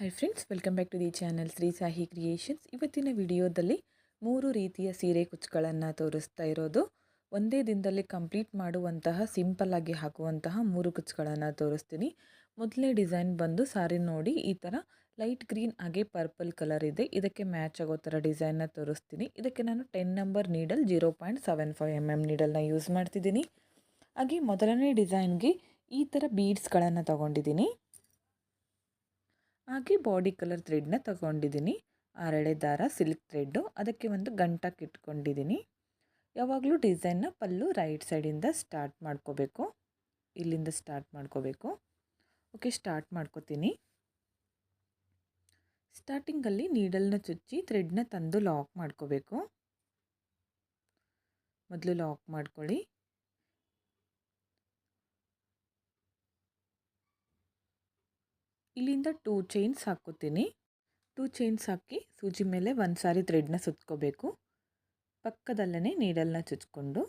Hi friends welcome back to the channel Shri Sahi creations ಇವತ್ತಿನ ವಿಡಿಯೋದಲ್ಲಿ ಮೂರು ರೀತಿಯ ಸೀರೆ ಕುಚ್ಚುಗಳನ್ನು ತೋರಿಸ್ತಾ ಇರೋದು. ಒಂದೇ ದಿನದಲ್ಲಿ ಕಂಪ್ಲೀಟ್ ಮಾಡುವಂತಹ ಸಿಂಪಲ್ ಆಗಿ ಹಾಕುವಂತಹ ಮೂರು ಕುಚ್ಚುಗಳನ್ನು ತೋರಿಸ್ತೀನಿ. ಮೊದಲನೇ ಡಿಸೈನ್ ಬಂದು ಸಾರಿ ನೋಡಿ, ಈ ಥರ ಲೈಟ್ ಗ್ರೀನ್ ಹಾಗೆ ಪರ್ಪಲ್ ಕಲರ್ ಇದೆ. ಇದಕ್ಕೆ ಮ್ಯಾಚ್ ಆಗೋ ಥರ ಡಿಸೈನ್ನ ತೋರಿಸ್ತೀನಿ. ಇದಕ್ಕೆ ನಾನು ten number needle zero point seven five M M ನೀಡಲ್ನ use ಮಾಡ್ತಿದ್ದೀನಿ. ಹಾಗೆ ಮೊದಲನೇ ಡಿಸೈನ್ಗೆ ಈ ಥರ ಬೀಡ್ಸ್ಗಳನ್ನು ತಗೊಂಡಿದ್ದೀನಿ. ಹಾಗೆ ಬಾಡಿ ಕಲರ್ ಥ್ರೆಡ್ನ ತಗೊಂಡಿದ್ದೀನಿ. ಆರಳೆ ದಾರ, ಸಿಲ್ಕ್ ಥ್ರೆಡ್ಡು ಅದಕ್ಕೆ ಒಂದು ಗಂಟಕ್ಕೆ ಇಟ್ಕೊಂಡಿದ್ದೀನಿ. ಯಾವಾಗಲೂ ಡಿಸೈನ್ನ ಪಲ್ಲು ರೈಟ್ ಸೈಡಿಂದ ಸ್ಟಾರ್ಟ್ ಮಾಡ್ಕೋಬೇಕು. ಇಲ್ಲಿಂದ ಸ್ಟಾರ್ಟ್ ಮಾಡ್ಕೋಬೇಕು. ಓಕೆ ಸ್ಟಾರ್ಟ್ ಮಾಡ್ಕೋತೀನಿ. ಸ್ಟಾರ್ಟಿಂಗಲ್ಲಿ ನೀಡಲ್ನ ಚುಚ್ಚಿ ಥ್ರೆಡ್ನ ತಂದು ಲಾಕ್ ಮಾಡ್ಕೋಬೇಕು. ಮೊದಲು ಲಾಕ್ ಮಾಡ್ಕೊಳ್ಳಿ. ಇಲ್ಲಿಂದ ಟೂ ಚೈನ್ಸ್ ಹಾಕ್ಕೋತೀನಿ ಟೂ ಚೈನ್ಸ್ ಹಾಕಿ ಸೂಜಿ ಮೇಲೆ ಒಂದು ಸಾರಿ ಥ್ರೆಡ್ನ ಸುತ್ಕೋಬೇಕು. ಪಕ್ಕದಲ್ಲೇ ನೀಡಲ್ನ ಚುಚ್ಕೊಂಡು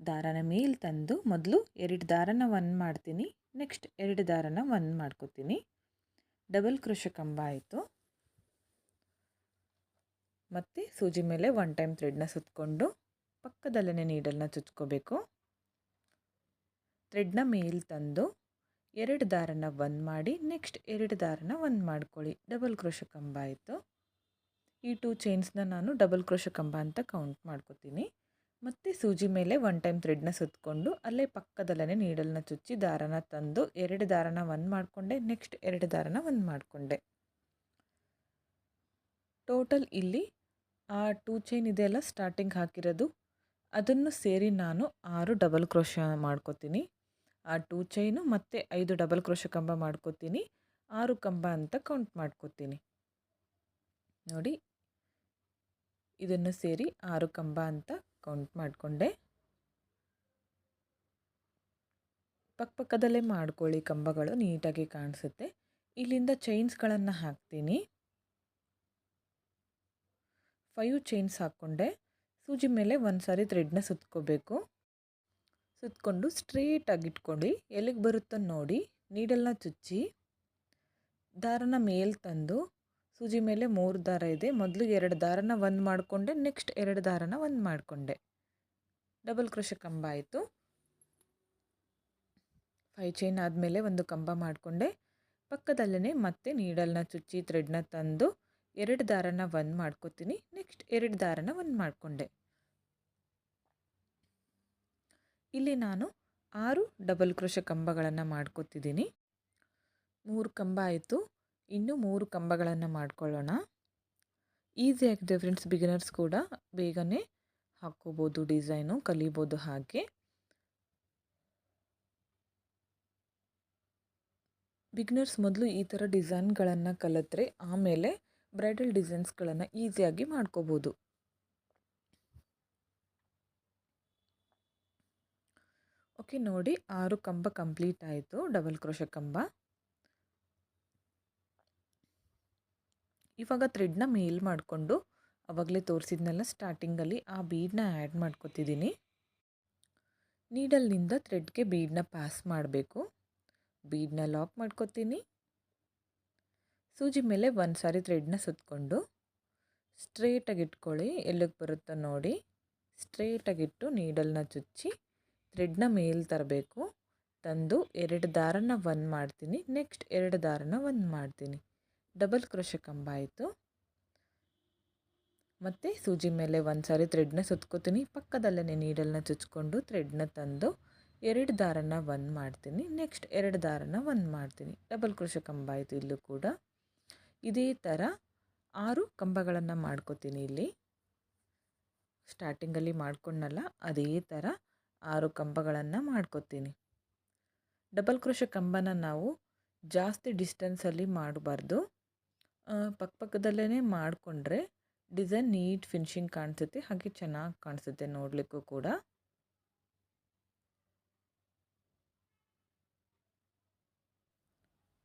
ದಾರನ ಮೇಲೆ ತಂದು ಮೊದಲು ಎರಡು ದಾರನ ಒನ್ ಮಾಡ್ತೀನಿ. ನೆಕ್ಸ್ಟ್ ಎರಡು ದಾರನ ಒನ್ ಮಾಡ್ಕೋತೀನಿ. ಡಬಲ್ ಕೃಷ ಕಂಬ ಆಯಿತು. ಮತ್ತು ಸೂಜಿ ಮೇಲೆ ಒನ್ ಟೈಮ್ ಥ್ರೆಡ್ನ ಸುತ್ಕೊಂಡು ಪಕ್ಕದಲ್ಲೇ ನೀಡಲ್ನ ಚುಚ್ಕೋಬೇಕು. ಥ್ರೆಡ್ನ ಮೇಲೆ ತಂದು ಎರಡು ದಾರನ ಒಂದು ಮಾಡಿ, ನೆಕ್ಸ್ಟ್ ಎರಡು ದಾರನ ಒಂದು ಮಾಡ್ಕೊಳ್ಳಿ. ಡಬಲ್ ಕ್ರೋಶ ಕಂಬ ಆಯಿತು. ಈ ಟೂ ಚೈನ್ಸ್ನ ನಾನು ಡಬಲ್ ಕ್ರೋಶ ಕಂಬ ಅಂತ ಕೌಂಟ್ ಮಾಡ್ಕೋತೀನಿ. ಮತ್ತು ಸೂಜಿ ಮೇಲೆ ಒನ್ ಟೈಮ್ ಥ್ರೆಡ್ನ ಸುತ್ತಕೊಂಡು ಅಲ್ಲೇ ಪಕ್ಕದಲ್ಲೇ ನೀಡಲ್ನ ಚುಚ್ಚಿ ದಾರನ ತಂದು, ಎರಡು ದಾರನ ಒಂದು ಮಾಡಿಕೊಂಡೆ, ನೆಕ್ಸ್ಟ್ ಎರಡು ದಾರನ ಒಂದು ಮಾಡಿಕೊಂಡೆ. ಟೋಟಲ್ ಇಲ್ಲಿ ಆ ಟೂ ಚೈನ್ ಇದೆಯಲ್ಲ ಸ್ಟಾರ್ಟಿಂಗ್ ಹಾಕಿರೋದು, ಅದನ್ನು ಸೇರಿ ನಾನು ಆರು ಡಬಲ್ ಕ್ರೋಶ ಮಾಡ್ಕೋತೀನಿ. ಆ ಟೂ ಚೈನು ಮತ್ತು ಐದು ಡಬಲ್ ಕ್ರೋಶ ಕಂಬ ಮಾಡ್ಕೋತೀನಿ. ಆರು ಕಂಬ ಅಂತ ಕೌಂಟ್ ಮಾಡ್ಕೋತೀನಿ. ನೋಡಿ. ಇದನ್ನು ಸೇರಿ ಆರು ಕಂಬ ಅಂತ ಕೌಂಟ್ ಮಾಡಿಕೊಂಡೆ. ಪಕ್ಕಪಕ್ಕದಲ್ಲೇ ಮಾಡ್ಕೊಳ್ಳಿ, ಕಂಬಗಳು ನೀಟಾಗಿ ಕಾಣಿಸುತ್ತೆ. ಇಲ್ಲಿಂದ ಚೈನ್ಸ್ಗಳನ್ನು ಹಾಕ್ತೀನಿ. ಫೈವ್ ಚೈನ್ಸ್ ಹಾಕ್ಕೊಂಡೆ. ಸೂಜಿ ಮೇಲೆ ಒಂದು ಸಾರಿ ಥ್ರೆಡ್ನ ಸುತ್ಕೋಬೇಕು. ಸುತ್ತಕೊಂಡು ಸ್ಟ್ರೇಟಾಗಿ ಇಟ್ಕೊಂಡು ಎಲ್ಲಿಗೆ ಬರುತ್ತೋ ನೋಡಿ ನೀಡಲ್ನ ಚುಚ್ಚಿ ದಾರನ ಮೇಲೆ ತಂದು ಸೂಜಿ ಮೇಲೆ ಮೂರು ದಾರ ಇದೆ. ಮೊದಲು ಎರಡು ದಾರನ ಒಂದು ಮಾಡಿಕೊಂಡೆ ನೆಕ್ಸ್ಟ್ ಎರಡು ದಾರನ ಒಂದು ಮಾಡಿಕೊಂಡೆ. ಡಬಲ್ ಕ್ರೋಶ ಕಂಬ ಆಯಿತು. ಫೈ ಚೈನ್ ಆದಮೇಲೆ ಒಂದು ಕಂಬ ಮಾಡಿಕೊಂಡೆ. ಪಕ್ಕದಲ್ಲೇ ಮತ್ತೆ ನೀಡಲ್ನ ಚುಚ್ಚಿ ಥ್ರೆಡ್ನ ತಂದು ಎರಡು ದಾರನ ಒಂದು ಮಾಡ್ಕೋತೀನಿ ನೆಕ್ಸ್ಟ್ ಎರಡು ದಾರನ ಒಂದು ಮಾಡಿಕೊಂಡೆ. ಇಲ್ಲಿ ನಾನು ಆರು ಡಬಲ್ ಕ್ರೋಶ ಕಂಬಗಳನ್ನು ಮಾಡ್ಕೋತಿದ್ದೀನಿ. ಮೂರು ಕಂಬ ಆಯಿತು. ಇನ್ನು ಮೂರು ಕಂಬಗಳನ್ನು ಮಾಡ್ಕೊಳ್ಳೋಣ. ಈಸಿ ಆಗಿದೆ ಫ್ರೆಂಡ್ಸ್ ಬಿಗಿನರ್ಸ್ ಕೂಡ ಬೇಗನೆ ಹಾಕ್ಕೋಬೋದು ಡಿಸೈನು ಕಲಿಬೋದು ಹಾಗೆ. ಬಿಗ್ನರ್ಸ್ ಮೊದಲು ಈ ಥರ ಡಿಸೈನ್ಗಳನ್ನು ಕಲಿತ್ರೆ ಆಮೇಲೆ ಬ್ರೈಡಲ್ ಡಿಸೈನ್ಸ್ಗಳನ್ನು ಈಸಿಯಾಗಿ ಮಾಡ್ಕೋಬೋದು. ಓಕೆ ನೋಡಿ ಆರು ಕಂಬ ಕಂಪ್ಲೀಟ್ ಆಯಿತು, ಡಬಲ್ ಕ್ರೋಶ ಕಂಬ. ಇವಾಗ ಥ್ರೆಡ್ನ ಮೇಲ್ ಮಾಡಿಕೊಂಡು ಅವಾಗಲೇ ತೋರಿಸಿದ್ನೆಲ್ಲ ಸ್ಟಾರ್ಟಿಂಗಲ್ಲಿ ಆ ಬೀಡನ್ನ ಆ್ಯಡ್ ಮಾಡ್ಕೋತಿದ್ದೀನಿ ನೀಡಲ್ನಿಂದ ಥ್ರೆಡ್ಗೆ ಬೀಡನ್ನ ಪಾಸ್ ಮಾಡಬೇಕು. ಬೀಡನ್ನ ಲಾಕ್ ಮಾಡ್ಕೊತೀನಿ. ಸೂಜಿ ಮೇಲೆ ಒಂದು ಸಾರಿ ಥ್ರೆಡ್ನ ಸುತ್ತಕೊಂಡು ಸ್ಟ್ರೇಟಾಗಿಟ್ಕೊಳ್ಳಿ ಎಲ್ಲಿಗೆ ಬರುತ್ತೋ ನೋಡಿ ಸ್ಟ್ರೇಟಾಗಿಟ್ಟು ನೀಡಲ್ನ ಚುಚ್ಚಿ ಥ್ರೆಡ್ನ ಮೇಲೆ ತರಬೇಕು. ತಂದು ಎರಡು ದಾರನ ಒಂದು ಮಾಡ್ತೀನಿ. ನೆಕ್ಸ್ಟ್ ಎರಡು ದಾರನ ಒಂದು ಮಾಡ್ತೀನಿ. ಡಬಲ್ ಕ್ರೋಶ ಕಂಬ ಆಯಿತು. ಮತ್ತು ಸೂಜಿ ಮೇಲೆ ಒಂದು ಸಾರಿ ಥ್ರೆಡ್ನ ಸುತ್ಕೋತೀನಿ. ಪಕ್ಕದಲ್ಲೇ ನೀಡಲ್ನ ಚುಚ್ಕೊಂಡು ಥ್ರೆಡ್ನ ತಂದು ಎರಡು ದಾರನ ಒಂದು ಮಾಡ್ತೀನಿ. ನೆಕ್ಸ್ಟ್ ಎರಡು ದಾರನ ಒಂದು ಮಾಡ್ತೀನಿ. ಡಬಲ್ ಕ್ರೋಶ ಕಂಬ ಆಯಿತು ಇಲ್ಲೂ ಕೂಡ. ಇದೇ ಥರ ಆರು ಕಂಬಗಳನ್ನು ಮಾಡ್ಕೋತೀನಿ ಇಲ್ಲಿ. ಸ್ಟಾರ್ಟಿಂಗಲ್ಲಿ ಮಾಡ್ಕೊಂಡಲ್ಲ ಅದೇ ಥರ ಆರು ಕಂಬಗಳನ್ನು ಮಾಡ್ಕೋತೀನಿ. ಡಬಲ್ ಕ್ರೋಶ ಕಂಬನ ನಾವು ಜಾಸ್ತಿ ಡಿಸ್ಟೆನ್ಸಲ್ಲಿ ಮಾಡಬಾರ್ದು. ಪಕ್ಕಪಕ್ಕದಲ್ಲೇ ಮಾಡಿಕೊಂಡ್ರೆ ಡಿಸೈನ್ ನೀಟ್ ಫಿನಿಶಿಂಗ್ ಕಾಣಿಸುತ್ತೆ, ಹಾಗೆ ಚೆನ್ನಾಗಿ ಕಾಣಿಸುತ್ತೆ ನೋಡಲಿಕ್ಕೂ ಕೂಡ.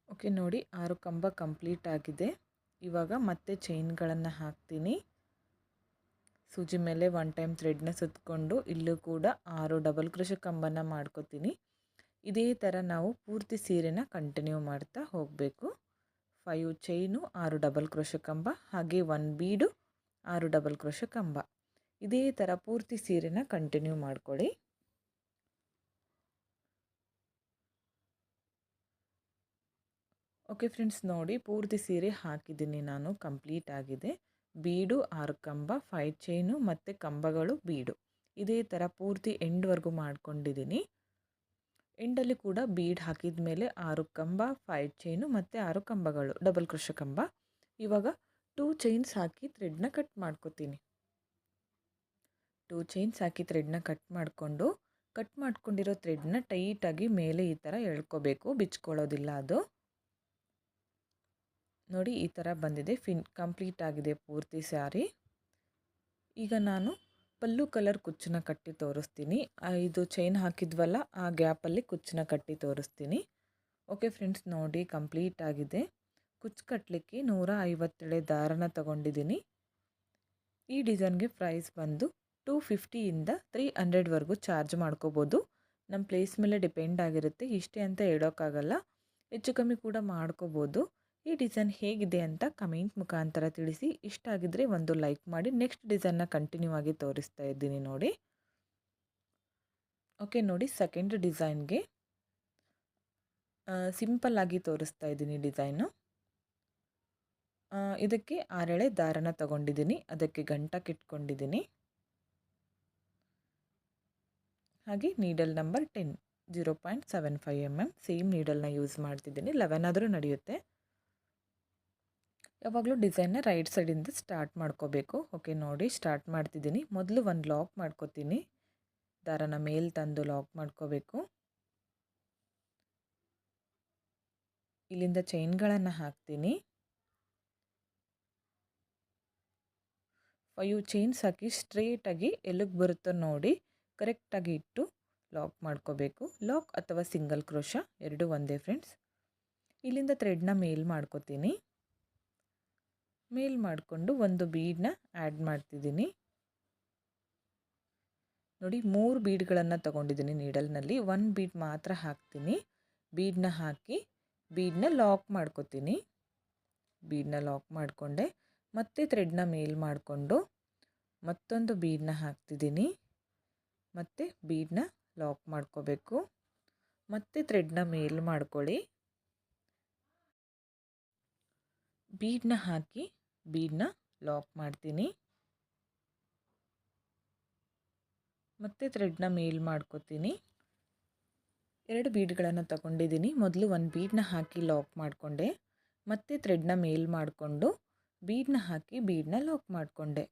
ಓಕೆ ನೋಡಿ ಆರು ಕಂಬ ಕಂಪ್ಲೀಟ್ ಆಗಿದೆ. ಇವಾಗ ಮತ್ತೆ ಚೈನ್ಗಳನ್ನು ಹಾಕ್ತೀನಿ. ಸೂಜಿ ಮೇಲೆ ಒನ್ ಟೈಮ್ ಥ್ರೆಡ್ನ ಸುತ್ತಕೊಂಡು ಇಲ್ಲೂ ಕೂಡ ಆರು ಡಬಲ್ ಕ್ರೋಶ ಕಂಬನ ಮಾಡ್ಕೋತೀನಿ. ಇದೇ ಥರ ನಾವು ಪೂರ್ತಿ ಸೀರೆನ ಕಂಟಿನ್ಯೂ ಮಾಡ್ತಾ ಹೋಗಬೇಕು. ಫೈವ್ ಚೈನು ಆರು ಡಬಲ್ ಕ್ರೋಶ ಕಂಬ, ಹಾಗೆ ಒನ್ ಬೀಡು ಆರು ಡಬಲ್ ಕ್ರೋಶ ಕಂಬ. ಇದೇ ಥರ ಪೂರ್ತಿ ಸೀರೆನ ಕಂಟಿನ್ಯೂ ಮಾಡ್ಕೊಳ್ಳಿ ಓಕೆ ಫ್ರೆಂಡ್ಸ್ ನೋಡಿ ಪೂರ್ತಿ ಸೀರೆ ಹಾಕಿದ್ದೀನಿ ನಾನು ಕಂಪ್ಲೀಟ್ ಆಗಿದೆ. ಬೀಡು, ಆರು ಕಂಬ ಫೈವ್ ಚೈನು ಮತ್ತು ಕಂಬಗಳು, ಬೀಡು. ಇದೇ ಥರ ಪೂರ್ತಿ ಎಂಡ್ವರೆಗೂ ಮಾಡ್ಕೊಂಡಿದ್ದೀನಿ ಎಂಡಲ್ಲಿ ಕೂಡ ಬೀಡ್ ಹಾಕಿದ ಮೇಲೆ ಆರು ಕಂಬ ಫೈವ್ ಚೈನು ಮತ್ತು ಆರು ಕಂಬಗಳು ಡಬಲ್ ಕೃಷ ಕಂಬ. ಇವಾಗ ಟೂ ಚೈನ್ಸ್ ಹಾಕಿ ಥ್ರೆಡ್ನ ಕಟ್ ಮಾಡ್ಕೋತೀನಿ. ಟೂ ಚೈನ್ಸ್ ಹಾಕಿ ಥ್ರೆಡ್ನ ಕಟ್ ಮಾಡಿಕೊಂಡು ಕಟ್ ಮಾಡ್ಕೊಂಡಿರೋ ಥ್ರೆಡ್ನ ಟೈಟಾಗಿ ಮೇಲೆ ಈ ಥರ ಎಳ್ಕೋಬೇಕು, ಬಿಚ್ಕೊಳ್ಳೋದಿಲ್ಲ ಅದು. ನೋಡಿ ಈ ಥರ ಬಂದಿದೆ. ಫಿನ್ ಕಂಪ್ಲೀಟ್ ಆಗಿದೆ ಪೂರ್ತಿ ಸ್ಯಾರಿ. ಈಗ ನಾನು ಪಲ್ಲು ಕಲರ್ ಕುಚ್ಚನ್ನ ಕಟ್ಟಿ ತೋರಿಸ್ತೀನಿ. ಇದು ಚೈನ್ ಹಾಕಿದ್ವಲ್ಲ, ಆ ಗ್ಯಾಪಲ್ಲಿ ಕುಚ್ಚನ್ನ ಕಟ್ಟಿ ತೋರಿಸ್ತೀನಿ. ಓಕೆ ಫ್ರೆಂಡ್ಸ್, ನೋಡಿ ಕಂಪ್ಲೀಟ್ ಆಗಿದೆ. ಕುಚ್ಚು ಕಟ್ಟಲಿಕ್ಕೆ ನೂರ ಐವತ್ತೇಳೆ ದಾರನ ತಗೊಂಡಿದ್ದೀನಿ. ಈ ಡಿಸೈನ್ಗೆ ಪ್ರೈಸ್ ಬಂದು ಟೂ ಫಿಫ್ಟಿಯಿಂದ ತ್ರೀ ಹಂಡ್ರೆಡ್ವರೆಗೂ ಚಾರ್ಜ್ ಮಾಡ್ಕೋಬೋದು. ನಮ್ಮ ಪ್ಲೇಸ್ ಮೇಲೆ ಡಿಪೆಂಡ್ ಆಗಿರುತ್ತೆ. ಇಷ್ಟೇ ಅಂತ ಹೇಳೋಕ್ಕಾಗಲ್ಲ. ಹೆಚ್ಚು ಕಮ್ಮಿ ಕೂಡ ಮಾಡ್ಕೋಬೋದು. ಈ ಡಿಸೈನ್ ಹೇಗಿದೆ ಅಂತ ಕಮೆಂಟ್ ಮುಖಾಂತರ ತಿಳಿಸಿ. ಇಷ್ಟ ಆಗಿದ್ರೆ ಒಂದು ಲೈಕ್ ಮಾಡಿ. ನೆಕ್ಸ್ಟ್ ಡಿಸೈನ್ನ ಕಂಟಿನ್ಯೂ ಆಗಿ ತೋರಿಸ್ತಾ ಇದ್ದೀನಿ ನೋಡಿ. ಓಕೆ, ನೋಡಿ ಸೆಕೆಂಡ್ ಡಿಸೈನ್ಗೆ ಸಿಂಪಲ್ ಆಗಿ ತೋರಿಸ್ತಾ ಇದ್ದೀನಿ ಡಿಸೈನು. ಇದಕ್ಕೆ ಆರೆಳೆ ದಾರನ ತಗೊಂಡಿದ್ದೀನಿ. ಅದಕ್ಕೆ ಗಂಟಕ್ಕೆ ಇಟ್ಕೊಂಡಿದ್ದೀನಿ ಹಾಗೆ needle number ten, zero point seven five M M, same ನೀಡಲ್ನ use ಮಾಡ್ತಿದ್ದೀನಿ. ಲೆವೆನ್ ಆದರೂ ನಡೆಯುತ್ತೆ. ಯಾವಾಗಲೂ ಡಿಸೈನ್ನ ರೈಟ್ ಸೈಡಿಂದ ಸ್ಟಾರ್ಟ್ ಮಾಡ್ಕೋಬೇಕು. ಓಕೆ, ನೋಡಿ ಸ್ಟಾರ್ಟ್ ಮಾಡ್ತಿದ್ದೀನಿ. ಮೊದಲು ಒಂದು ಲಾಕ್ ಮಾಡ್ಕೋತೀನಿ. ದಾರನ ಮೇಲೆ ತಂದು ಲಾಕ್ ಮಾಡ್ಕೋಬೇಕು. ಇಲ್ಲಿಂದ ಚೈನ್ಗಳನ್ನು ಹಾಕ್ತೀನಿ. ಫೈವ್ ಚೈನ್ಸ್ ಹಾಕಿ ಸ್ಟ್ರೇಟಾಗಿ ಎಲ್ಲಿಗೆ ಬರುತ್ತೋ ನೋಡಿ ಕರೆಕ್ಟಾಗಿ ಇಟ್ಟು ಲಾಕ್ ಮಾಡ್ಕೋಬೇಕು. ಲಾಕ್ ಅಥವಾ ಸಿಂಗಲ್ ಕ್ರೋಶ, ಎರಡು ಒಂದೇ ಫ್ರೆಂಡ್ಸ್. ಇಲ್ಲಿಂದ ಥ್ರೆಡ್ನ ಮೇಲ್ ಮಾಡ್ಕೋತೀನಿ. ಮೇಲ್ ಮಾಡಿಕೊಂಡು ಒಂದು ಬೀಡನ್ನ ಆ್ಯಡ್ ಮಾಡ್ತಿದ್ದೀನಿ. ನೋಡಿ, ಮೂರು ಬೀಡ್ಗಳನ್ನು ತೊಗೊಂಡಿದ್ದೀನಿ ನೀಡಲ್ನಲ್ಲಿ. ಒನ್ ಬೀಡ್ ಮಾತ್ರ ಹಾಕ್ತೀನಿ. ಬೀಡನ್ನ ಹಾಕಿ ಬೀಡನ್ನ ಲಾಕ್ ಮಾಡ್ಕೋತೀನಿ. ಬೀಡನ್ನ ಲಾಕ್ ಮಾಡಿಕೊಂಡೆ. ಮತ್ತೆ ಥ್ರೆಡ್ನ ಮೇಲ್ ಮಾಡಿಕೊಂಡು ಮತ್ತೊಂದು ಬೀಡನ್ನ ಹಾಕ್ತಿದ್ದೀನಿ. ಮತ್ತು ಬೀಡನ್ನ ಲಾಕ್ ಮಾಡ್ಕೋಬೇಕು. ಮತ್ತೆ ಥ್ರೆಡ್ನ ಮೇಲ್ ಮಾಡ್ಕೊಳ್ಳಿ. ಬೀಡನ್ನ ಹಾಕಿ ಬೀಡನ್ನ ಲಾಕ್ ಮಾಡ್ತೀನಿ. ಮತ್ತೆ ಥ್ರೆಡ್ನ ಮೇಲ್ ಮಾಡ್ಕೋತೀನಿ. ಎರಡು ಬೀಡ್ಗಳನ್ನು ತಗೊಂಡಿದ್ದೀನಿ. ಮೊದಲು ಒಂದು ಬೀಡನ್ನ ಹಾಕಿ ಲಾಕ್ ಮಾಡಿಕೊಂಡೆ. ಮತ್ತೆ ಥ್ರೆಡ್ನ ಮೇಲ್ ಮಾಡಿಕೊಂಡು ಬೀಡನ್ನ ಹಾಕಿ ಬೀಡನ್ನ ಲಾಕ್ ಮಾಡಿಕೊಂಡೆ.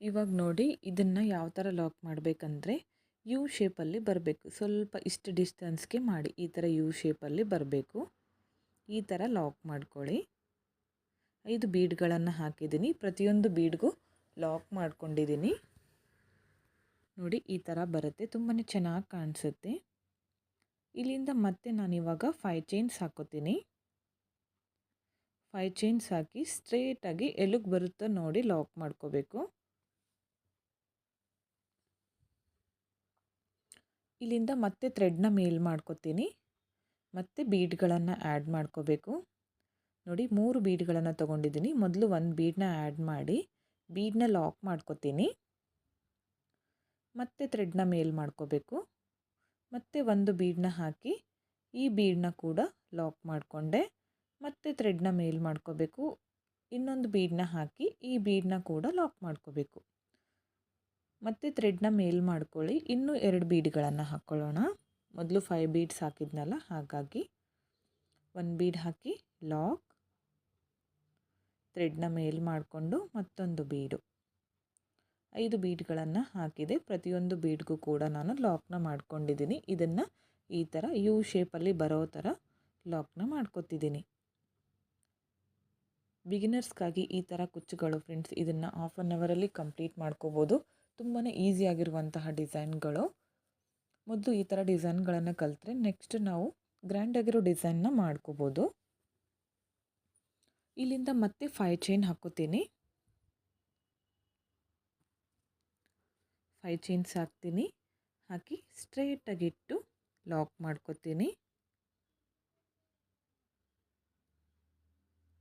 ಇವಾಗ ನೋಡಿ ಇದನ್ನು ಯಾವ ಥರ ಲಾಕ್ ಮಾಡಬೇಕಂದ್ರೆ ಯು ಶೇಪಲ್ಲಿ ಬರಬೇಕು. ಸ್ವಲ್ಪ ಇಷ್ಟು ಡಿಸ್ಟೆನ್ಸ್ಗೆ ಮಾಡಿ ಈ ಥರ ಯು ಶೇಪಲ್ಲಿ ಬರಬೇಕು. ಈ ಥರ ಲಾಕ್ ಮಾಡ್ಕೊಳ್ಳಿ. ಐದು ಬೀಡ್ಗಳನ್ನು ಹಾಕಿದ್ದೀನಿ. ಪ್ರತಿಯೊಂದು ಬೀಡ್ಗೂ ಲಾಕ್ ಮಾಡ್ಕೊಂಡಿದ್ದೀನಿ. ನೋಡಿ, ಈ ಥರ ಬರುತ್ತೆ. ತುಂಬಾ ಚೆನ್ನಾಗಿ ಕಾಣಿಸುತ್ತೆ. ಇಲ್ಲಿಂದ ಮತ್ತೆ ನಾನಿವಾಗ ಫೈವ್ ಚೈನ್ಸ್ ಹಾಕೋತೀನಿ. ಫೈವ್ ಚೈನ್ಸ್ ಹಾಕಿ ಸ್ಟ್ರೇಟಾಗಿ ಎಲ್ಲಿಗೆ ಬರುತ್ತೋ ನೋಡಿ ಲಾಕ್ ಮಾಡ್ಕೋಬೇಕು. ಇಲ್ಲಿಂದ ಮತ್ತೆ ಥ್ರೆಡ್ನ ಮೇಲ್ ಮಾಡ್ಕೋತೀನಿ. ಮತ್ತು ಬೀಡ್ಗಳನ್ನು ಆ್ಯಡ್ ಮಾಡ್ಕೋಬೇಕು. ನೋಡಿ ಮೂರು ಬೀಡ್ಗಳನ್ನು ತೊಗೊಂಡಿದ್ದೀನಿ. ಮೊದಲು ಒಂದು ಬೀಡನ್ನ ಆ್ಯಡ್ ಮಾಡಿ ಬೀಡನ್ನ ಲಾಕ್ ಮಾಡ್ಕೋತೀನಿ. ಮತ್ತೆ ಥ್ರೆಡ್ನ ಮೇಲ್ ಮಾಡ್ಕೋಬೇಕು. ಮತ್ತು ಒಂದು ಬೀಡನ್ನ ಹಾಕಿ, ಈ ಬೀಡನ್ನ ಕೂಡ ಲಾಕ್ ಮಾಡಿಕೊಂಡೆ. ಮತ್ತೆ ಥ್ರೆಡ್ನ ಮೇಲ್ ಮಾಡ್ಕೋಬೇಕು. ಇನ್ನೊಂದು ಬೀಡನ್ನ ಹಾಕಿ, ಈ ಬೀಡನ್ನ ಕೂಡ ಲಾಕ್ ಮಾಡ್ಕೋಬೇಕು. ಮತ್ತು ಥ್ರೆಡ್ನ ಮೇಲ್ ಮಾಡ್ಕೊಳ್ಳಿ. ಇನ್ನೂ ಎರಡು ಬೀಡ್ಗಳನ್ನು ಹಾಕ್ಕೊಳ್ಳೋಣ ಮೊದಲು ಫೈವ್ ಬೀಡ್ಸ್ ಹಾಕಿದ್ನಲ್ಲ, ಹಾಗಾಗಿ ಒನ್ ಬೀಡ್ ಹಾಕಿ ಲಾಕ್ ಥ್ರೆಡ್ನ ಮೇಲ್ ಮಾಡಿಕೊಂಡು ಮತ್ತೊಂದು ಬೀಡು ಐದು ಬೀಡ್ಗಳನ್ನು ಹಾಕಿದೆ. ಪ್ರತಿಯೊಂದು ಬೀಡ್ಗೂ ಕೂಡ ನಾನು ಲಾಕ್ನ ಮಾಡ್ಕೊಂಡಿದ್ದೀನಿ. ಇದನ್ನು ಈ ಥರ ಯು ಶೇಪಲ್ಲಿ ಬರೋ ಥರ ಲಾಕ್ನ ಮಾಡ್ಕೊತಿದ್ದೀನಿ. ಬಿಗಿನರ್ಸ್ಗಾಗಿ ಈ ಥರ ಕುಚ್ಚುಗಳು ಫ್ರೆಂಡ್ಸ್ ಇದನ್ನು ಹಾಫ್ ಆನ್ ಅವರಲ್ಲಿ ಕಂಪ್ಲೀಟ್ ಮಾಡ್ಕೋಬೋದು. ತುಂಬಾ ಈಸಿಯಾಗಿರುವಂತಹ ಡಿಸೈನ್ಗಳು ಮೊದಲು ಈ ಥರ ಡಿಸೈನ್ಗಳನ್ನು ಕಲಿತ್ರೆ ನೆಕ್ಸ್ಟ್ ನಾವು ಗ್ರ್ಯಾಂಡಾಗಿರೋ ಡಿಸೈನ್ನ ಮಾಡ್ಕೋಬೋದು. ಇಲ್ಲಿಂದ ಮತ್ತೆ ಫೈವ್ ಚೈನ್ ಹಾಕೋತೀನಿ. ಫೈವ್ ಚೈನ್ಸ್ ಹಾಕ್ತೀನಿ. ಹಾಕಿ ಸ್ಟ್ರೇಟಾಗಿಟ್ಟು ಲಾಕ್ ಮಾಡ್ಕೋತೀನಿ.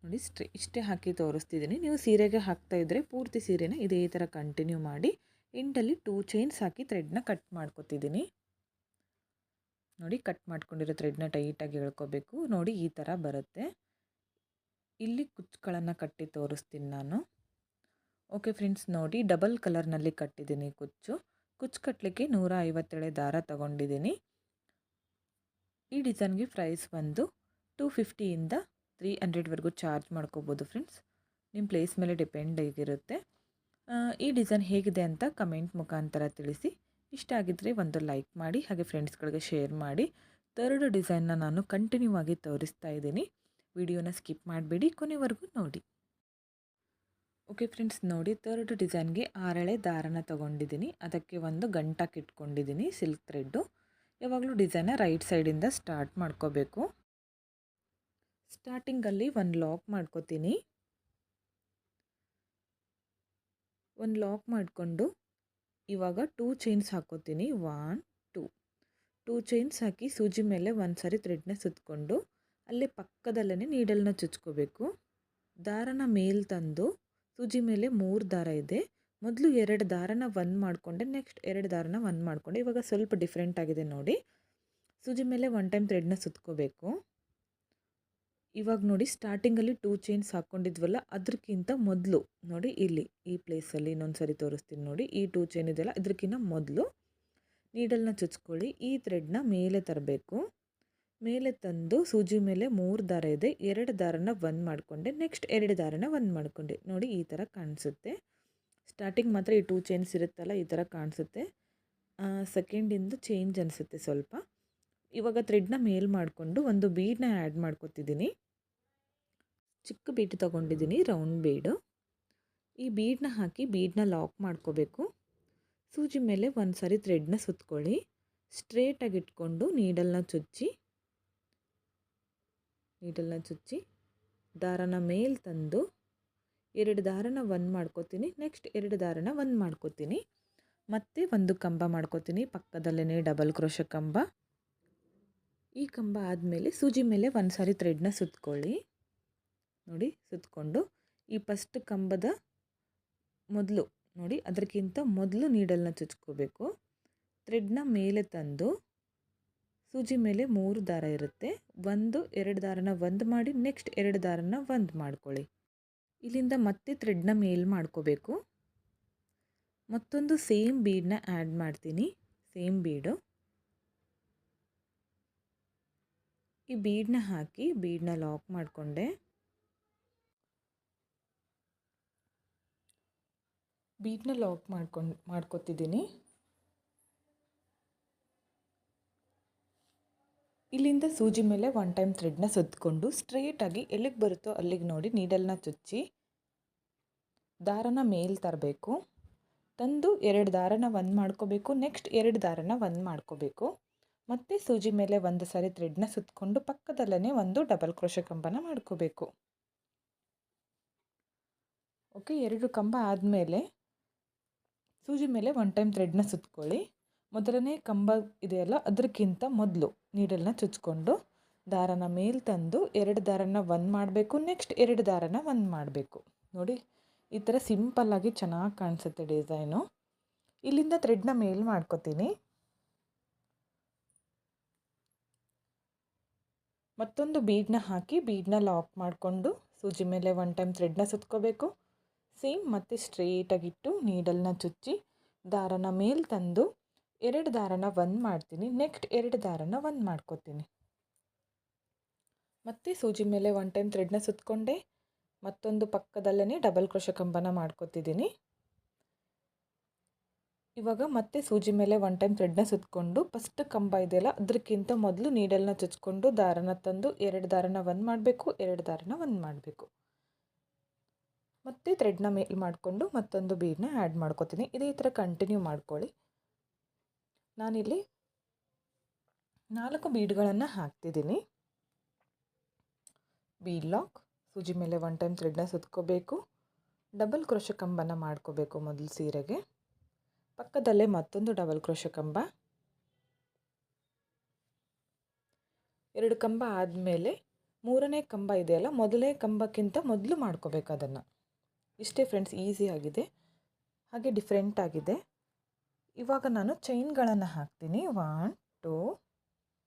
ನೋಡಿ ಸ್ಟ್ರೇ, ಇಷ್ಟೇ ಹಾಕಿ ತೋರಿಸ್ತಿದ್ದೀನಿ. ನೀವು ಸೀರೆಗೆ ಹಾಕ್ತಾ ಇದ್ದರೆ ಪೂರ್ತಿ ಸೀರೆನ ಇದೇ ಥರ ಕಂಟಿನ್ಯೂ ಮಾಡಿ ಎಂಡಲ್ಲಿ ಟೂ ಚೈನ್ಸ್ ಹಾಕಿ ಥ್ರೆಡ್ನ ಕಟ್ ಮಾಡ್ಕೊತಿದ್ದೀನಿ. ನೋಡಿ ಕಟ್ ಮಾಡ್ಕೊಂಡಿರೋ ಥ್ರೆಡ್ನ ಟೈಟಾಗಿ ಎಳ್ಕೊಬೇಕು. ನೋಡಿ ಈ ಥರ ಬರುತ್ತೆ. ಇಲ್ಲಿ ಕುಚ್ಚುಗಳನ್ನು ಕಟ್ಟಿ ತೋರಿಸ್ತೀನಿ ನಾನು. ಓಕೆ ಫ್ರೆಂಡ್ಸ್, ನೋಡಿ ಡಬಲ್ ಕಲರ್ನಲ್ಲಿ ಕಟ್ಟಿದ್ದೀನಿ ಕುಚ್ಚು. ಕುಚ್ಚು ಕಟ್ಟಲಿಕ್ಕೆ ನೂರ ಐವತ್ತೇಳೆ ದಾರ ತಗೊಂಡಿದ್ದೀನಿ. ಈ ಡಿಸೈನ್ಗೆ ಪ್ರೈಸ್ ಬಂದು ಟೂ ಫಿಫ್ಟಿಯಿಂದ ತ್ರೀ ಹಂಡ್ರೆಡ್ವರೆಗೂ ಚಾರ್ಜ್ ಮಾಡ್ಕೋಬೋದು ಫ್ರೆಂಡ್ಸ್. ನಿಮ್ಮ ಪ್ಲೇಸ್ ಮೇಲೆ ಡಿಪೆಂಡ್ ಆಗಿರುತ್ತೆ. ಈ ಡಿಸೈನ್ ಹೇಗಿದೆ ಅಂತ ಕಮೆಂಟ್ ಮುಖಾಂತರ ತಿಳಿಸಿ. ಇಷ್ಟ ಆಗಿದ್ದರೆ ಒಂದು ಲೈಕ್ ಮಾಡಿ, ಹಾಗೆ ಫ್ರೆಂಡ್ಸ್ಗಳಿಗೆ ಶೇರ್ ಮಾಡಿ. ಥರ್ಡ್ ಡಿಸೈನ್ನ ನಾನು ಕಂಟಿನ್ಯೂ ಆಗಿ ತೋರಿಸ್ತಾ ಇದ್ದೀನಿ. ವಿಡಿಯೋನ ಸ್ಕಿಪ್ ಮಾಡಬೇಡಿ, ಕೊನೆವರೆಗೂ ನೋಡಿ. ಓಕೆ ಫ್ರೆಂಡ್ಸ್, ನೋಡಿ ಥರ್ಡ್ ಡಿಸೈನ್ಗೆ ಆರಳೆ ದಾರನ ತೊಗೊಂಡಿದ್ದೀನಿ. ಅದಕ್ಕೆ ಒಂದು ಗಂಟಕ್ಕೆ ಇಟ್ಕೊಂಡಿದ್ದೀನಿ, ಸಿಲ್ಕ್ ಥ್ರೆಡ್ಡು. ಯಾವಾಗಲೂ ಡಿಸೈನ ರೈಟ್ ಸೈಡಿಂದ ಸ್ಟಾರ್ಟ್ ಮಾಡ್ಕೋಬೇಕು. ಸ್ಟಾರ್ಟಿಂಗಲ್ಲಿ ಒಂದು ಲಾಕ್ ಮಾಡ್ಕೋತೀನಿ. ಒಂದು ಲಾಕ್ ಮಾಡಿಕೊಂಡು ಇವಾಗ ಟೂ ಚೈನ್ಸ್ ಹಾಕೋತೀನಿ. ಒನ್ ಟೂ ಟೂ ಚೈನ್ಸ್ ಹಾಕಿ ಸೂಜಿ ಮೇಲೆ ಒಂದು ಸಾರಿ ಥ್ರೆಡ್ನ ಸುತ್ತಕೊಂಡು ಅಲ್ಲೇ ಪಕ್ಕದಲ್ಲೇ ನೀಡಲ್ನ ಚುಚ್ಕೋಬೇಕು. ದಾರನ ಮೇಲ್ ತಂದು ಸೂಜಿ ಮೇಲೆ ಮೂರು ದಾರ ಇದೆ. ಮೊದಲು ಎರಡು ದಾರನ ಒಂದು ಮಾಡಿಕೊಂಡೆ ನೆಕ್ಸ್ಟ್ ಎರಡು ದಾರನ ಒಂದು ಮಾಡಿಕೊಂಡೆ. ಇವಾಗ ಸ್ವಲ್ಪ ಡಿಫ್ರೆಂಟ್ ಆಗಿದೆ ನೋಡಿ. ಸೂಜಿ ಮೇಲೆ ಒನ್ ಟೈಮ್ ಥ್ರೆಡ್ನ ಸುತ್ಕೋಬೇಕು. ಇವಾಗ ನೋಡಿ ಸ್ಟಾರ್ಟಿಂಗಲ್ಲಿ ಟೂ ಚೈನ್ಸ್ ಹಾಕ್ಕೊಂಡಿದ್ವಲ್ಲ ಅದಕ್ಕಿಂತ ಮೊದಲು ನೋಡಿ ಇಲ್ಲಿ. ಈ ಪ್ಲೇಸಲ್ಲಿ ಇನ್ನೊಂದು ಸರಿ ತೋರಿಸ್ತೀನಿ ನೋಡಿ. ಈ ಟೂ ಚೈನ್ ಇದೆಯಲ್ಲ ಇದಕ್ಕಿಂತ ಮೊದಲು ನೀಡಲ್ನ ಚುಚ್ಕೊಳ್ಳಿ. ಈ ಥ್ರೆಡ್ನ ಮೇಲೆ ತರಬೇಕು. ಮೇಲೆ ತಂದು ಸೂಜಿ ಮೇಲೆ ಮೂರು ದಾರ ಇದೆ. ಎರಡು ದಾರನ ಒಂದು ಮಾಡಿಕೊಂಡೆ. ನೆಕ್ಸ್ಟ್ ಎರಡು ದಾರನ ಒಂದು ಮಾಡಿಕೊಂಡೆ. ನೋಡಿ ಈ ಥರ ಕಾಣಿಸುತ್ತೆ. ಸ್ಟಾರ್ಟಿಂಗ್ ಮಾತ್ರ ಈ ಟೂ ಚೈನ್ಸ್ ಇರುತ್ತಲ್ಲ, ಈ ಥರ ಕಾಣಿಸುತ್ತೆ. ಸೆಕೆಂಡಿಂದ ಚೇಂಜ್ ಅನಿಸುತ್ತೆ ಸ್ವಲ್ಪ. ಇವಾಗ ಥ್ರೆಡ್ನ ಮೇಲ್ ಮಾಡಿಕೊಂಡು ಒಂದು ಬೀಡನ್ನ ಆ್ಯಡ್ ಮಾಡ್ಕೊತಿದ್ದೀನಿ. ಚಿಕ್ಕ ಬೀಡ್ ತೊಗೊಂಡಿದ್ದೀನಿ, ರೌಂಡ್ ಬೀಡು. ಈ ಬೀಡನ್ನ ಹಾಕಿ ಬೀಡನ್ನ ಲಾಕ್ ಮಾಡ್ಕೋಬೇಕು. ಸೂಜಿ ಮೇಲೆ ಒಂದು ಸಾರಿ ಥ್ರೆಡ್ನ ಸುತ್ಕೊಳ್ಳಿ. ಸ್ಟ್ರೇಟಾಗಿ ಇಟ್ಕೊಂಡು ನೀಡಲ್ನ ಚುಚ್ಚಿ. ನೀಡಲ್ನ ಚುಚ್ಚಿ. ದಾರನ ಮೇಲೆ ತಂದು ಎರಡು ದಾರನ ಒಂದು ಮಾಡ್ಕೋತೀನಿ. ನೆಕ್ಸ್ಟ್ ಎರಡು ದಾರನ ಒಂದು ಮಾಡ್ಕೋತೀನಿ. ಮತ್ತೆ ಒಂದು ಕಂಬ ಮಾಡ್ಕೋತೀನಿ. ಪಕ್ಕದಲ್ಲೇ ಡಬಲ್ ಕ್ರೋಶ ಕಂಬ. ಈ ಕಂಬ ಆದಮೇಲೆ ಸೂಜಿ ಮೇಲೆ ಒಂದು ಸಾರಿ ಥ್ರೆಡ್ನ ಸುತ್ಕೊಳ್ಳಿ. ನೋಡಿ ಸುತ್ತಕೊಂಡು ಈ ಫಸ್ಟ್ ಕಂಬದ ಮೊದಲು ನೋಡಿ ಅದಕ್ಕಿಂತ ಮೊದಲು ನೀಡಲ್ನ ಚುಚ್ಕೋಬೇಕು. ಥ್ರೆಡ್ನ ಮೇಲೆ ತಂದು ಸೂಜಿ ಮೇಲೆ ಮೂರು ದಾರ ಇರುತ್ತೆ. ಒಂದು, ಎರಡು ದಾರನ ಒಂದು ಮಾಡಿ ನೆಕ್ಸ್ಟ್ ಎರಡು ದಾರನ ಒಂದು ಮಾಡ್ಕೊಳ್ಳಿ. ಇಲ್ಲಿಂದ ಮತ್ತೆ ಥ್ರೆಡ್ನ ಮೇಲ್ ಮಾಡ್ಕೋಬೇಕು. ಮತ್ತೊಂದು ಸೇಮ್ ಬೀಡನ್ನ ಆ್ಯಡ್ ಮಾಡ್ತೀನಿ. Same bead. ಈ ಬೀಡನ್ನ ಹಾಕಿ ಬೀಡನ್ನ ಲಾಕ್ ಮಾಡಿಕೊಂಡೆ. ಬೀಡನ್ನ ಲಾಕ್ ಮಾಡ್ಕೊಂಡು ಮಾಡ್ಕೊತಿದ್ದೀನಿ ಇಲ್ಲಿಂದ ಸೂಜಿ ಮೇಲೆ ಒನ್ ಟೈಮ್ ಥ್ರೆಡ್ನ ಸುತ್ತಕೊಂಡು ಸ್ಟ್ರೇಟಾಗಿ ಎಲ್ಲಿಗೆ ಬರುತ್ತೋ ಅಲ್ಲಿಗೆ ನೋಡಿ ನೀಡಲ್ನ ಚುಚ್ಚಿ ದಾರನ ಮೇಲೆ ತರಬೇಕು. ತಂದು ಎರಡು ದಾರನ ಒಂದು ಮಾಡ್ಕೋಬೇಕು ನೆಕ್ಸ್ಟ್ ಎರಡು ದಾರನ ಒಂದು ಮಾಡ್ಕೋಬೇಕು. ಮತ್ತೆ ಸೂಜಿ ಮೇಲೆ ಒಂದು ಸಾರಿ ಥ್ರೆಡ್ನ ಸುತ್ತಕೊಂಡು ಪಕ್ಕದಲ್ಲೇ ಒಂದು ಡಬಲ್ ಕ್ರೋಶ ಕಂಬನ ಮಾಡ್ಕೋಬೇಕು. ಓಕೆ ಎರಡು ಕಂಬ ಆದಮೇಲೆ ಸೂಜಿ ಮೇಲೆ ಒನ್ ಟೈಮ್ ಥ್ರೆಡ್ನ ಸುತ್ಕೊಳ್ಳಿ. ಮೊದಲನೇ ಕಂಬ ಇದೆಯಲ್ಲ ಅದಕ್ಕಿಂತ ಮೊದಲು ನೀಡಲ್ನ ಚುಚ್ಕೊಂಡು ದಾರನ ಮೇಲೆ ತಂದು ಎರಡು ದಾರನ ಒಂದು ಮಾಡಬೇಕು ನೆಕ್ಸ್ಟ್ ಎರಡು ದಾರನ ಒಂದು ಮಾಡಬೇಕು. ನೋಡಿ, ಈ ಥರ ಸಿಂಪಲ್ಲಾಗಿ ಚೆನ್ನಾಗಿ ಕಾಣಿಸುತ್ತೆ ಡಿಸೈನು ಇಲ್ಲಿಂದ ಥ್ರೆಡ್ನ ಮೇಲ್ ಮಾಡ್ಕೋತೀನಿ. ಮತ್ತೊಂದು ಬೀಡ್ನ ಹಾಕಿ ಬೀಡ್ನ ಲಾಕ್ ಮಾಡಿಕೊಂಡು ಸೂಜಿ ಮೇಲೆ ಒನ್ ಟೈಮ್ ಥ್ರೆಡ್ನ ಸುತ್ಕೋಬೇಕು. ಸೇಮ್ ಮತ್ತು ಸ್ಟ್ರೇಟಾಗಿಟ್ಟು ನೀಡಲ್ನ ಚುಚ್ಚಿ ದಾರನ ಮೇಲೆ ತಂದು ಎರಡು ದಾರನ ಒಂದು ಮಾಡ್ತೀನಿ. ನೆಕ್ಸ್ಟ್ ಎರಡು ದಾರನ ಒಂದು ಮಾಡ್ಕೋತೀನಿ. ಮತ್ತೆ ಸೂಜಿ ಮೇಲೆ ಒನ್ ಟೈಮ್ ಥ್ರೆಡ್ನ ಸುತ್ತಕೊಂಡೆ ಮತ್ತೊಂದು ಪಕ್ಕದಲ್ಲೇ ಡಬಲ್ ಕ್ರೋಶ ಕಂಬನ ಮಾಡ್ಕೋತಿದ್ದೀನಿ. ಇವಾಗ ಮತ್ತೆ ಸೂಜಿ ಮೇಲೆ ಒನ್ ಟೈಮ್ ಥ್ರೆಡ್ನ ಸುತ್ತಕೊಂಡು ಫಸ್ಟ್ ಕಂಬ ಇದೆಯಲ್ಲ ಅದಕ್ಕಿಂತ ಮೊದಲು ನೀಡಲ್ನ ಚುಚ್ಕೊಂಡು ದಾರನ ತಂದು ಎರಡು ದಾರನ ಒಂದು ಮಾಡಬೇಕು, ಎರಡು ದಾರನ ಒಂದು ಮಾಡಬೇಕು. ಮತ್ತು ಥ್ರೆಡ್ನ ಮೇಲ್ ಮಾಡಿಕೊಂಡು ಮತ್ತೊಂದು ಬೀಡನ್ನ ಆ್ಯಡ್ ಮಾಡ್ಕೋತೀನಿ. ಇದೇ ಥರ ಕಂಟಿನ್ಯೂ ಮಾಡ್ಕೊಳ್ಳಿ. ನಾನಿಲ್ಲಿ ನಾಲ್ಕು ಬೀಡ್ಗಳನ್ನು ಹಾಕ್ತಿದ್ದೀನಿ. ಬೀಡ್ ಲಾಕ್ ಸೂಜಿ ಮೇಲೆ ಒನ್ ಟೈಮ್ ಥ್ರೆಡ್ನ ಸುತ್ಕೋಬೇಕು. ಡಬಲ್ ಕ್ರೋಶ ಕಂಬನ ಮಾಡ್ಕೋಬೇಕು ಮೊದಲು ಸೀರೆಗೆ. ಪಕ್ಕದಲ್ಲೇ ಮತ್ತೊಂದು ಡಬಲ್ ಕ್ರೋಶ ಕಂಬ. ಎರಡು ಕಂಬ ಆದಮೇಲೆ ಮೂರನೇ ಕಂಬ ಇದೆಯಲ್ಲ ಮೊದಲನೇ ಕಂಬಕ್ಕಿಂತ ಮೊದಲು ಮಾಡ್ಕೋಬೇಕು ಅದನ್ನು. ಇಷ್ಟೇ ಫ್ರೆಂಡ್ಸ್ ಈಸಿ ಆಗಿದೆ. ಹಾಗೆ ಡಿಫ್ರೆಂಟ್ ಆಗಿದೆ. ಇವಾಗ ನಾನು ಚೈನ್ಗಳನ್ನು ಹಾಕ್ತೀನಿ. One two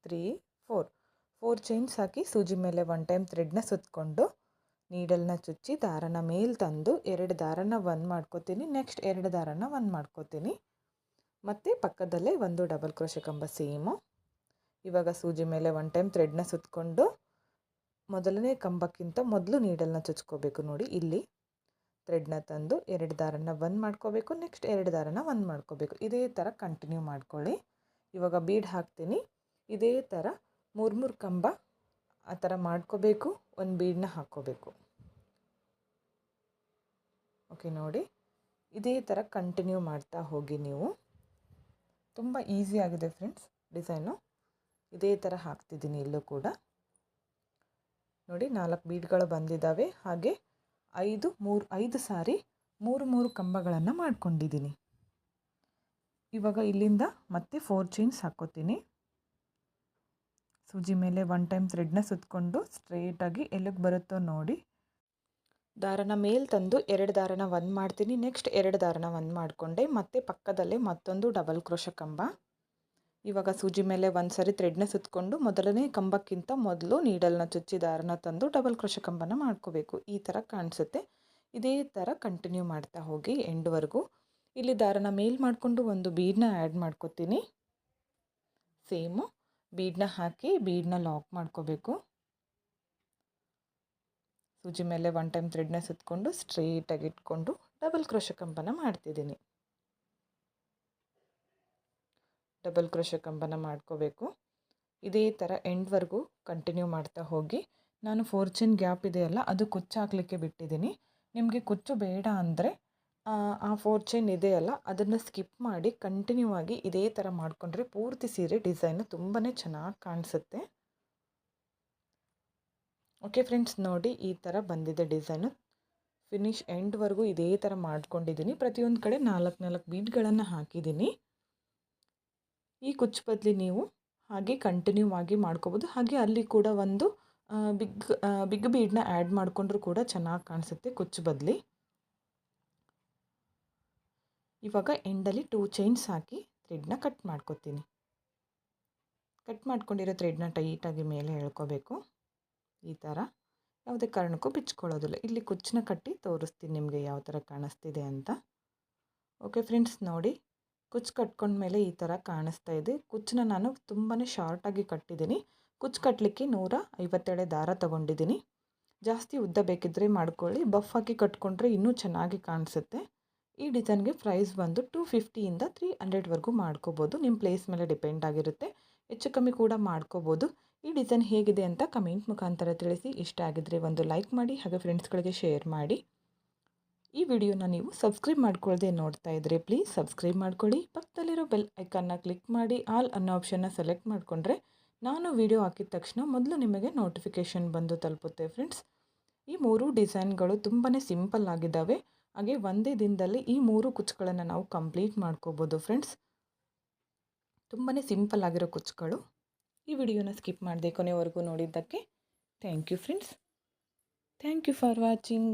three four four chains ಹಾಕಿ ಸೂಜಿ ಮೇಲೆ ಒನ್ ಟೈಮ್ ಥ್ರೆಡ್ನ ಸುತ್ತಕೊಂಡು ನೀಡಲ್ನ ಚುಚ್ಚಿ, ದಾರನ ಮೇಲೆ ತಂದು, ಎರಡು ದಾರನ ಒಂದು ಮಾಡ್ಕೋತೀನಿ. ನೆಕ್ಸ್ಟ್ ಎರಡು ದಾರನ ಒಂದು ಮಾಡ್ಕೋತೀನಿ. ಮತ್ತು ಪಕ್ಕದಲ್ಲೇ ಒಂದು ಡಬಲ್ ಕ್ರೋಶೆ ಕಂಬ ಸೇಮು ಇವಾಗ ಸೂಜಿ ಮೇಲೆ ಒನ್ ಟೈಮ್ ಥ್ರೆಡ್ನ ಸುತ್ತಕೊಂಡು ಮೊದಲನೇ ಕಂಬಕ್ಕಿಂತ ಮೊದಲು ನೀಡಲ್ನ ಚುಚ್ಕೋಬೇಕು ನೋಡಿ ಇಲ್ಲಿ. ಥ್ರೆಡ್ನ ತಂದು ಎರಡು ದಾರನ ಒಂದು ಮಾಡ್ಕೋಬೇಕು ನೆಕ್ಸ್ಟ್ ಎರಡು ದಾರನ ಒಂದು ಮಾಡ್ಕೋಬೇಕು. ಇದೇ ಥರ ಕಂಟಿನ್ಯೂ ಮಾಡ್ಕೊಳ್ಳಿ. ಇವಾಗ ಬೀಡ್ ಹಾಕ್ತೀನಿ. ಇದೇ ಥರ ಮೂರು ಮೂರು ಕಂಬ ಆ ಥರ ಮಾಡ್ಕೋಬೇಕು, ಒಂದು ಬೀಡನ್ನ ಹಾಕ್ಕೋಬೇಕು ಓಕೆ ನೋಡಿ. ಇದೇ ಥರ ಕಂಟಿನ್ಯೂ ಮಾಡ್ತಾ ಹೋಗಿ ನೀವು. ತುಂಬ ಈಸಿ ಆಗಿದೆ ಫ್ರೆಂಡ್ಸ್ ಡಿಸೈನು ಇದೇ ಥರ ಹಾಕ್ತಿದ್ದೀನಿ ಇಲ್ಲೂ ಕೂಡ. ನೋಡಿ, ನಾಲ್ಕು ಬೀಡ್ಗಳು ಬಂದಿದ್ದಾವೆ ಹಾಗೆ ಐದು, ಮೂರು, ಐದು ಸಾರಿ ಮೂರು ಮೂರು ಕಂಬಗಳನ್ನು ಮಾಡ್ಕೊಂಡಿದ್ದೀನಿ. ಇವಾಗ ಇಲ್ಲಿಂದ ಮತ್ತೆ ಫೋರ್ ಚೈನ್ಸ್ ಹಾಕ್ಕೋತೀನಿ ಸೂಜಿ ಮೇಲೆ ಒನ್ ಟೈಮ್ ಥ್ರೆಡ್ನ ಸುತ್ತಕೊಂಡು ಸ್ಟ್ರೇಟಾಗಿ ಎಲ್ಲಿಗೆ ಬರುತ್ತೋ ನೋಡಿ. ದಾರನ ಮೇಲೆ ತಂದು ಎರಡು ದಾರನ ಒಂದು ಮಾಡ್ತೀನಿ. ನೆಕ್ಸ್ಟ್ ಎರಡು ದಾರನ ಒಂದು ಮಾಡಿಕೊಂಡೆ. ಮತ್ತೆ ಪಕ್ಕದಲ್ಲೇ ಮತ್ತೊಂದು ಡಬಲ್ ಕ್ರೋಶ ಕಂಬ. ಇವಾಗ ಸೂಜಿ ಮೇಲೆ ಒಂದು ಸರಿ ಥ್ರೆಡ್ನ ಸುತ್ತಕೊಂಡು ಮೊದಲನೇ ಕಂಬಕ್ಕಿಂತ ಮೊದಲು ನೀಡಲ್ನ ಚುಚ್ಚಿ ದಾರನ ತಂದು ಡಬಲ್ ಕ್ರೋಶ ಕಂಬನ ಮಾಡ್ಕೋಬೇಕು. ಈ ಥರ ಕಾಣಿಸುತ್ತೆ. ಇದೇ ಥರ ಕಂಟಿನ್ಯೂ ಮಾಡ್ತಾ ಹೋಗಿ ಎಂಡ್ವರೆಗೂ. ಇಲ್ಲಿ ದಾರನ ಮೇಲ್ ಮಾಡಿಕೊಂಡು ಒಂದು ಬೀಡನ್ನ ಆ್ಯಡ್ ಮಾಡ್ಕೋತೀನಿ. ಸೇಮು ಬೀಡನ್ನ ಹಾಕಿ ಬೀಡನ್ನ ಲಾಕ್ ಮಾಡ್ಕೋಬೇಕು. ಸೂಜಿ ಮೇಲೆ ಒನ್ ಟೈಮ್ ಥ್ರೆಡ್ನ ಸುತ್ತಕೊಂಡು ಸ್ಟ್ರೇಟಾಗಿ ಇಟ್ಕೊಂಡು ಡಬಲ್ ಕ್ರೋಶ ಕಂಬನ ಮಾಡ್ತಿದ್ದೀನಿ. ಡಬಲ್ ಕ್ರೋಶ ಕಂಬನ ಮಾಡ್ಕೋಬೇಕು. ಇದೇ ಥರ ಎಂಡ್ವರೆಗೂ ಕಂಟಿನ್ಯೂ ಮಾಡ್ತಾ ಹೋಗಿ. ನಾನು ಫೋರ್ಚಿನ್ ಗ್ಯಾಪ್ ಇದೆಯಲ್ಲ ಅದು ಕುಚ್ಚು ಹಾಕಲಿಕ್ಕೆ ಬಿಟ್ಟಿದ್ದೀನಿ. ನಿಮಗೆ ಕುಚ್ಚು ಬೇಡ ಅಂದರೆ, ಆ ಫೋರ್ಚಿನ್ ಇದೆಯಲ್ಲ ಅದನ್ನು ಸ್ಕಿಪ್ ಮಾಡಿ ಕಂಟಿನ್ಯೂ ಆಗಿ ಇದೇ ಥರ ಮಾಡಿಕೊಂಡ್ರೆ ಪೂರ್ತಿ ಸೀರೆ ಡಿಸೈನು ತುಂಬಾ ಚೆನ್ನಾಗಿ ಕಾಣಿಸುತ್ತೆ. ಓಕೆ ಫ್ರೆಂಡ್ಸ್ ನೋಡಿ ಈ ಥರ ಬಂದಿದೆ ಡಿಸೈನು ಫಿನಿಶ್ ಎಂಡ್ವರೆಗೂ ಇದೇ ಥರ ಮಾಡ್ಕೊಂಡಿದ್ದೀನಿ. ಪ್ರತಿಯೊಂದು ಕಡೆ ನಾಲ್ಕು ನಾಲ್ಕು ಬೀಡ್ಗಳನ್ನು ಹಾಕಿದ್ದೀನಿ. ಈ ಕುಚ್ಚು ಬದಲಿ ನೀವು ಹಾಗೆ ಕಂಟಿನ್ಯೂ ಆಗಿ ಮಾಡ್ಕೋಬೋದು. ಹಾಗೆ ಅಲ್ಲಿ ಕೂಡ ಒಂದು ಬಿಗ್ ಬಿಗ್ ಬೀಡನ್ನ ಆ್ಯಡ್ ಮಾಡಿಕೊಂಡ್ರೂ ಕೂಡ ಚೆನ್ನಾಗಿ ಕಾಣಿಸುತ್ತೆ ಕುಚ್ಚು ಬದಲಿ ಇವಾಗ ಎಂಡಲ್ಲಿ ಟೂ ಚೈನ್ಸ್ ಹಾಕಿ ಥ್ರೆಡ್ನ ಕಟ್ ಮಾಡ್ಕೊತೀನಿ. ಕಟ್ ಮಾಡ್ಕೊಂಡಿರೋ ಥ್ರೆಡ್ನ ಟೈಟಾಗಿ ಮೇಲೆ ಎಳ್ಕೋಬೇಕು. ಈ ಥರ ಯಾವುದೇ ಕಾರಣಕ್ಕೂ ಬಿಚ್ಕೊಳ್ಳೋದಿಲ್ಲ. ಇಲ್ಲಿ ಕುಚ್ಚನ್ನ ಕಟ್ಟಿ ತೋರಿಸ್ತೀನಿ ನಿಮಗೆ ಯಾವ ಥರ ಕಾಣಿಸ್ತಿದೆ ಅಂತ. ಓಕೆ ಫ್ರೆಂಡ್ಸ್ ನೋಡಿ. ಕುಚ್ಚು ಕಟ್ಕೊಂಡ್ಮೇಲೆ ಈ ಥರ ಕಾಣಿಸ್ತಾ ಇದೆ. ಕುಚ್ಚನ್ನ ನಾನು ತುಂಬಾ ಶಾರ್ಟಾಗಿ ಕಟ್ಟಿದ್ದೀನಿ. ಕುಚ್ಚು ಕಟ್ಟಲಿಕ್ಕೆ ನೂರ ಐವತ್ತೆಳೆ ದಾರ ತೊಗೊಂಡಿದ್ದೀನಿ. ಜಾಸ್ತಿ ಉದ್ದ ಬೇಕಿದ್ದರೆ ಮಾಡ್ಕೊಳ್ಳಿ. ಬಫ್ ಹಾಕಿ ಕಟ್ಕೊಂಡ್ರೆ ಇನ್ನೂ ಚೆನ್ನಾಗಿ ಕಾಣಿಸುತ್ತೆ. ಈ ಡಿಸೈನ್ಗೆ ಪ್ರೈಸ್ ಬಂದು ಟೂ ಫಿಫ್ಟಿಯಿಂದ ತ್ರೀ ಹಂಡ್ರೆಡ್ವರೆಗೂ ಮಾಡ್ಕೋಬೋದು. ನಿಮ್ಮ ಪ್ಲೇಸ್ ಮೇಲೆ ಡಿಪೆಂಡ್ ಆಗಿರುತ್ತೆ. ಹೆಚ್ಚು ಕಮ್ಮಿ ಕೂಡ ಮಾಡ್ಕೋಬೋದು. ಈ ಡಿಸೈನ್ ಹೇಗಿದೆ ಅಂತ ಕಮೆಂಟ್ ಮುಖಾಂತರ ತಿಳಿಸಿ. ಇಷ್ಟ ಆಗಿದ್ರೆ ಒಂದು ಲೈಕ್ ಮಾಡಿ, ಹಾಗೆ ಫ್ರೆಂಡ್ಸ್ಗಳಿಗೆ ಶೇರ್ ಮಾಡಿ. ಈ ವಿಡಿಯೋನ ನೀವು ಸಬ್ಸ್ಕ್ರೈಬ್ ಮಾಡ್ಕೊಳ್ಳದೆ ನೋಡ್ತಾ ಇದ್ರೆ ಪ್ಲೀಸ್ ಸಬ್ಸ್ಕ್ರೈಬ್ ಮಾಡ್ಕೊಳ್ಳಿ. ಪಕ್ಕದಲ್ಲಿರೋ ಬೆಲ್ ಐಕನ್ನ ಕ್ಲಿಕ್ ಮಾಡಿ ಆಲ್ ಅನ್ನೋ ಆಪ್ಷನ್ನ ಸೆಲೆಕ್ಟ್ ಮಾಡಿಕೊಂಡ್ರೆ ನಾನು ವಿಡಿಯೋ ಹಾಕಿದ ತಕ್ಷಣ ಮೊದಲು ನಿಮಗೆ ನೋಟಿಫಿಕೇಷನ್ ಬಂದು ತಲುಪುತ್ತೆ ಫ್ರೆಂಡ್ಸ್ ಈ ಮೂರು ಡಿಸೈನ್ಗಳು ತುಂಬಾ ಸಿಂಪಲ್ ಆಗಿದ್ದಾವೆ ಹಾಗೆ ಒಂದೇ ದಿನದಲ್ಲಿ ಈ ಮೂರು ಕುಚ್ಚುಗಳನ್ನು ನಾವು ಕಂಪ್ಲೀಟ್ ಮಾಡ್ಕೋಬೋದು ಫ್ರೆಂಡ್ಸ್ ತುಂಬಾ ಸಿಂಪಲ್ ಆಗಿರೋ ಕುಚ್ಚುಗಳು ಈ ವಿಡಿಯೋನ ಸ್ಕಿಪ್ ಮಾಡಿದೆ ಕೊನೆವರೆಗೂ ನೋಡಿದ್ದಕ್ಕೆ thank you friends thank you for watching